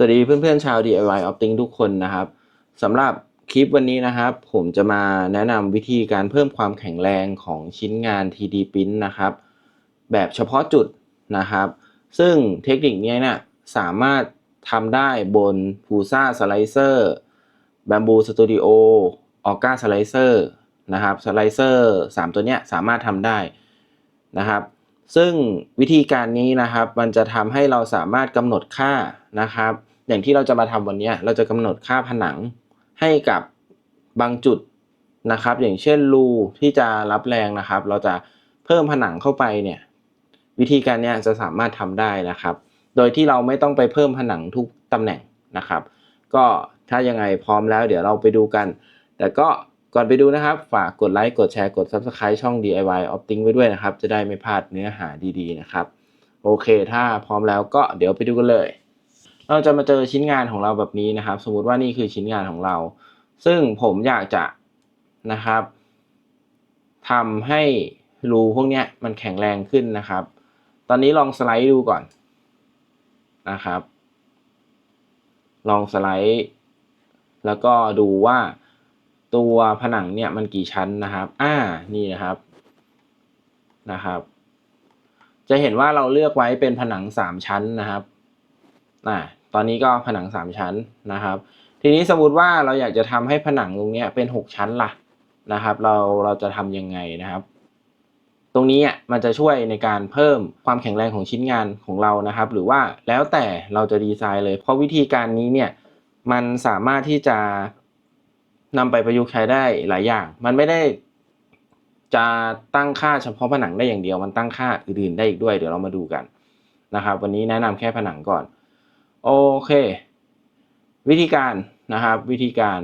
สวัสดีเพื่อนๆชาว DIY Opting ทุกคนนะครับสำหรับคลิปวันนี้นะครับ ผมจะมาแนะนำวิธีการเพิ่มความแข็งแรงของชิ้นงาน 3D Print นะครับ แบบเฉพาะจุดนะครับ ซึ่งเทคนิคนี้เนี่ยสามารถทำได้บน Prusa Slicer Bamboo Studio Orga Slicer นะครับ Slicer 3 ตัวเนี้ยสามารถทำได้นะครับ ซึ่งวิธีการนี้นะครับมันจะทำให้เราสามารถกำหนดค่านะครับ อย่างที่เราจะมาทำวันนี้เราจะกำหนดค่าผนังให้กับบางจุดนะครับ อย่างเช่นรูที่จะรับแรงนะครับ เราจะเพิ่มผนังเข้าไปเนี่ยวิธีการนี้จะสามารถทำได้นะครับ โดยที่เราไม่ต้องไปเพิ่มผนังทุกตำแหน่งนะครับ ก็ถ้ายังไงพร้อมแล้ว เดี๋ยวเราไปดูกัน แต่ก็ ก่อนไปดูนะครับ ฝากกดไลค์กดแชร์กด Subscribe ช่อง DIY Opting ไว้ด้วยนะครับ จะได้ไม่พลาดเนื้อหาดีๆนะครับ โอเค ถ้าพร้อมแล้วก็เดี๋ยวไปดูกันเลย เราจะมาเจอชิ้นงานของเราแบบนี้นะครับ สมมุติว่านี่คือชิ้นงานของเรา ซึ่งผมอยากจะนะครับทำให้รูพวกนี้มันแข็งแรงขึ้นนะครับ ตอนนี้ลองสไลด์ดูก่อนนะครับ ลองสไลด์ แล้วก็ดูว่า ตัวผนังเนี่ยมันกี่ชั้นนะครับ อ่า นี่นะครับ นะครับ จะเห็นว่าเราเลือกไว้เป็นผนังสามชั้นนะครับ อ่า ตอนนี้ก็ผนังสามชั้นนะครับ ทีนี้สมมติว่าเราอยากจะทำให้ผนังตรงเนี้ยเป็นหกชั้นล่ะนะครับ เราเราจะทำยังไงนะครับ ตรงนี้อะมันจะช่วยในการเพิ่มความแข็งแรงของชิ้นงานของเรานะครับ หรือว่าแล้วแต่เราจะดีไซน์เลย เพราะวิธีการนี้เนี่ย มันสามารถที่จะ นำไปประยุกต์ใช้ได้หลายอย่าง มันไม่ได้จะตั้งค่าเฉพาะผนังได้อย่างเดียว มันตั้งค่าอื่นๆได้อีกด้วย เดี๋ยวเรามาดูกันนะครับ วันนี้แนะนำแค่ผนังก่อน โอเค วิธีการนะครับ วิธีการ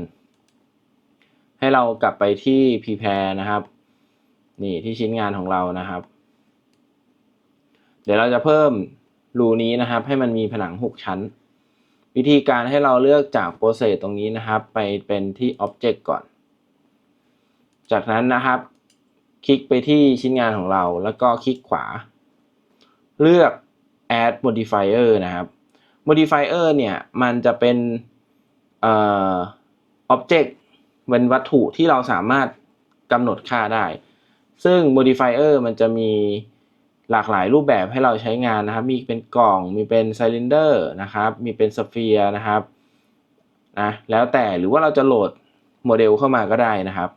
ให้เรากลับไปที่ prepare นะครับ นี่ที่ชิ้นงานของเรานะครับ เดี๋ยวเราจะเพิ่มรูนี้นะครับ ให้มันมีผนังหกชั้น วิธีการให้เราเลือกจาก process ตรงนี้นะครับ ไปเป็นที่ object ก่อน จากนั้นนะครับ คลิกไปที่ชิ้นงานของเรา แล้วก็คลิกขวา เลือก add modifier นะครับ modifier เนี่ยมันจะเป็นเอ่อ object เป็นวัตถุที่เราสามารถกำหนดค่าได้ ซึ่ง modifier มันจะมี หลากหลายรูปแบบให้เราใช้งานนะครับ มีเป็นกล่อง มีเป็นไซลินเดอร์นะครับ มีเป็นสเฟียร์นะครับนะแล้วแต่หรือว่าเราจะโหลดโมเดลเข้ามาก็ได้นะครับ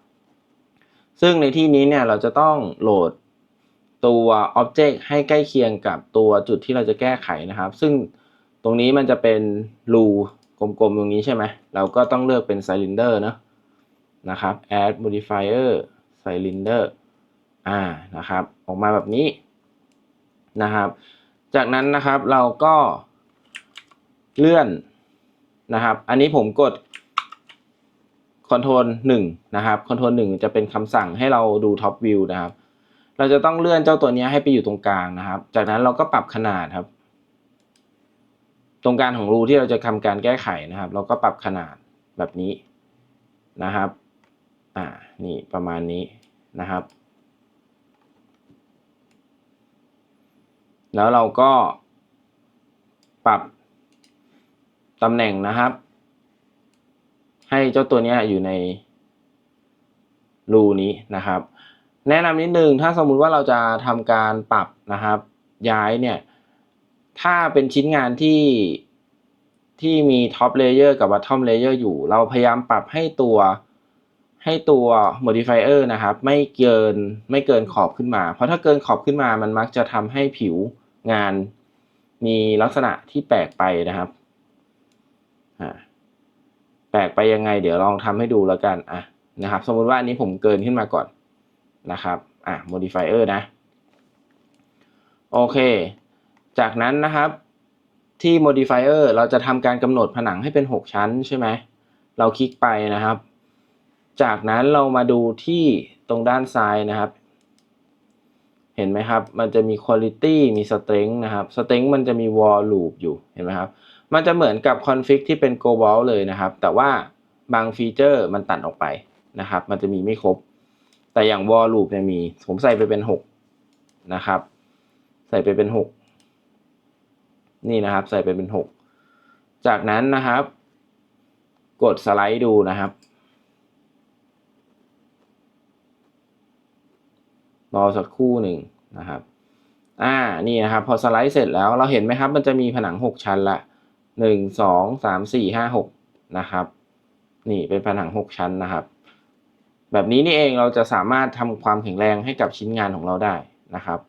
ซึ่งในที่นี้เนี่ยเราจะต้องโหลดตัว Object ให้ใกล้เคียงกับตัวจุดที่เราจะแก้ไขนะครับ ซึ่งตรงนี้มันจะเป็นรูกลมๆตรงนี้ใช่ไหม เราก็ต้องเลือกเป็น Cylinder เนะนะครับ add modifier cylinder อ่านะครับ ออกมาแบบนี้ นะครับ จากนั้นนะครับเราก็เลื่อนนะครับ อันนี้ผมกด Ctrl หนึ่งนะครับ Ctrl หนึ่งจะเป็นคำสั่งให้เราดู Top View นะครับ เราจะต้องเลื่อนเจ้าตัวนี้ให้ไปอยู่ตรงกลางนะครับ จากนั้นเราก็ปรับขนาดครับ ตรงกลางของรูที่เราจะทำการแก้ไขนะครับ เราก็ปรับขนาดแบบนี้นะครับ อ่า นี่ประมาณนี้นะครับ แล้วเราก็ ปรับตำแหน่งนะครับ ให้เจ้าตัวนี้อยู่ในรูนี้นะครับ แนะนำนิดนึงถ้าสมมุติว่าเราจะทำการปรับนะครับ ย้ายเนี่ย ถ้าเป็นชิ้นงานที่ที่มีท็อปเลเยอร์กับวัตทอมเลเยอร์อยู่ เราพยายามปรับให้ตัวให้ตัว modifier นะครับ ไม่เกินไม่เกินขอบขึ้นมา เพราะถ้าเกินขอบขึ้นมามันมักจะทำให้ผิว งานมีลักษณะที่แปลกไปนะครับแปลกไปยังไง เดี๋ยวลองทำให้ดูแล้วกันอะนะครับ สมมติว่าอันนี้ผมเกินขึ้นมาก่อนนะครับอะ modifier นะ โอเค จากนั้นนะครับที่ modifier เราจะทำการกำหนดผนังให้เป็น 6 ชั้นใช่ไหม เราคลิกไปนะครับ จากนั้นเรามาดูที่ตรงด้านซ้ายนะครับ เห็นไหมครับ มันจะมี quality มี strength นะครับ strength มันจะมี wall loop อยู่เห็นไหมครับ มันจะเหมือนกับ config ที่เป็น global เลยนะครับ แต่ว่าบางฟีเจอร์มันตัดออกไปนะครับ มันจะมีไม่ครบ แต่อย่าง wall loop เนี่ยมี ผมใส่ไปเป็น 6 นะครับ ใส่ไปเป็น 6 นี่นะครับ ใส่ไปเป็น 6 จากนั้นนะครับ กดสไลด์ดูนะครับ รอสักครู่หนึ่งนะครับ อ่า นี่นะครับ พอสไลด์เสร็จแล้วเราเห็นไหมครับ มันจะมีผนังหกชั้นละหนึ่งสองสามสี่ห้าหกนะครับ นี่เป็นผนังหกชั้นนะครับ แบบนี้นี่เองเราจะสามารถทำความแข็งแรงให้กับชิ้นงานของเราได้นะครับ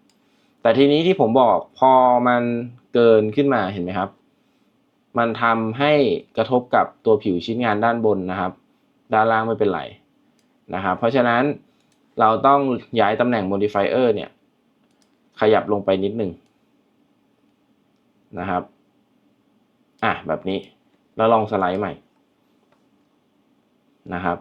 แต่ทีนี้ที่ผมบอกพอมันเกินขึ้นมาเห็นไหมครับ มันทำให้กระทบกับตัวผิวชิ้นงานด้านบนนะครับ ด้านล่างไม่เป็นไรนะครับ เพราะฉะนั้น เราต้องย้ายตำแหน่ง modifier เนี่ย ขยับลงไปนิดหนึ่งนะครับ อะแบบนี้ แล้วลองสไลด์ใหม่นะครับ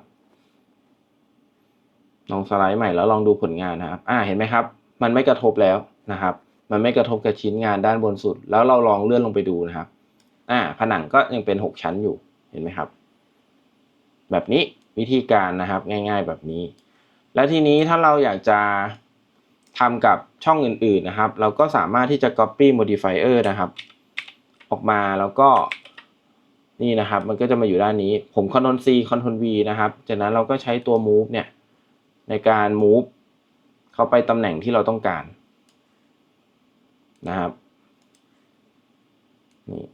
ลองสไลด์ใหม่แล้วลองดูผลงานนะครับ อ่าเห็นไหมครับ มันไม่กระทบแล้วนะครับ มันไม่กระทบกับชิ้นงานด้านบนสุด แล้วเราลองเลื่อนลงไปดูนะครับ อ่า ผนังก็ยังเป็นหกชั้นอยู่ เห็นไหมครับ แบบนี้วิธีการนะครับ ง่าย ๆ แบบนี้ แล้วทีนี้ถ้าเราอยากจะทำกับช่องอื่นๆนะครับ เราก็สามารถที่จะ copy modifier นะครับ ออกมาแล้วก็นี่นะครับ มันก็จะมาอยู่ด้านนี้ ผม Ctrl C Ctrl V นะครับ จากนั้นเราก็ใช้ตัว move เนี่ยในการ move เข้าไปตำแหน่งที่เราต้องการนะครับนี่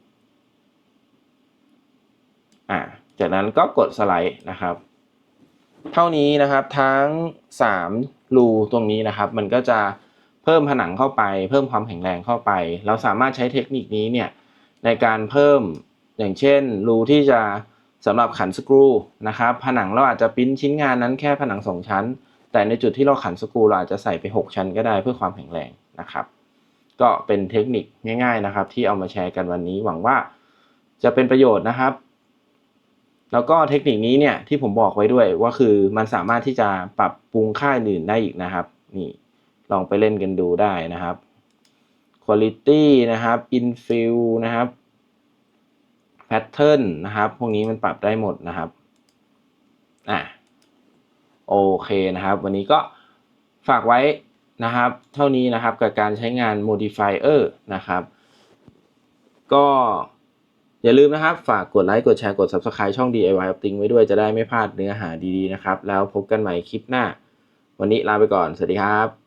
อ่าจากนั้นก็กดสไลด์นะครับ เท่านี้นะครับทั้ง 3 รูตรงนี้นะครับ มันก็จะเพิ่มผนังเข้าไป เพิ่มความแข็งแรงเข้าไป เราสามารถใช้เทคนิคนี้เนี่ยในการเพิ่มอย่างเช่นรูที่จะสำหรับขันสกรูนะครับผนังเราอาจจะปิ้นชิ้นงานนั้นแค่ผนัง 2 ชั้น แต่ในจุดที่เราขันสกรูเราอาจจะใส่ไป 6 ชั้นก็ได้เพื่อความแข็งแรงนะครับ ก็เป็นเทคนิคง่าย ๆนะครับ ที่เอามาแชร์กันวันนี้หวังว่าจะเป็นประโยชน์นะครับ แล้วก็เทคนิคนี้เนี่ยที่ผมบอกไว้ด้วยว่าคือมันสามารถที่จะปรับปรุงค่าอื่นได้อีกนะครับ นี่ลองไปเล่นกันดูได้นะครับ Quality นะครับ Infill นะครับ Pattern นะครับ พวกนี้มันปรับได้หมดนะครับอะโอเคนะครับ วันนี้ก็ฝากไว้นะครับ เท่านี้นะครับกับการใช้งาน modifier นะครับ ก็ อย่าลืมนะครับ ฝากกดไลค์กดแชร์กด Subscribe ช่อง DIY Opting ไว้ด้วยจะได้ไม่พลาดเนื้อหาดีๆนะครับ แล้วพบกันใหม่คลิปหน้า วันนี้ลาไปก่อน สวัสดีครับ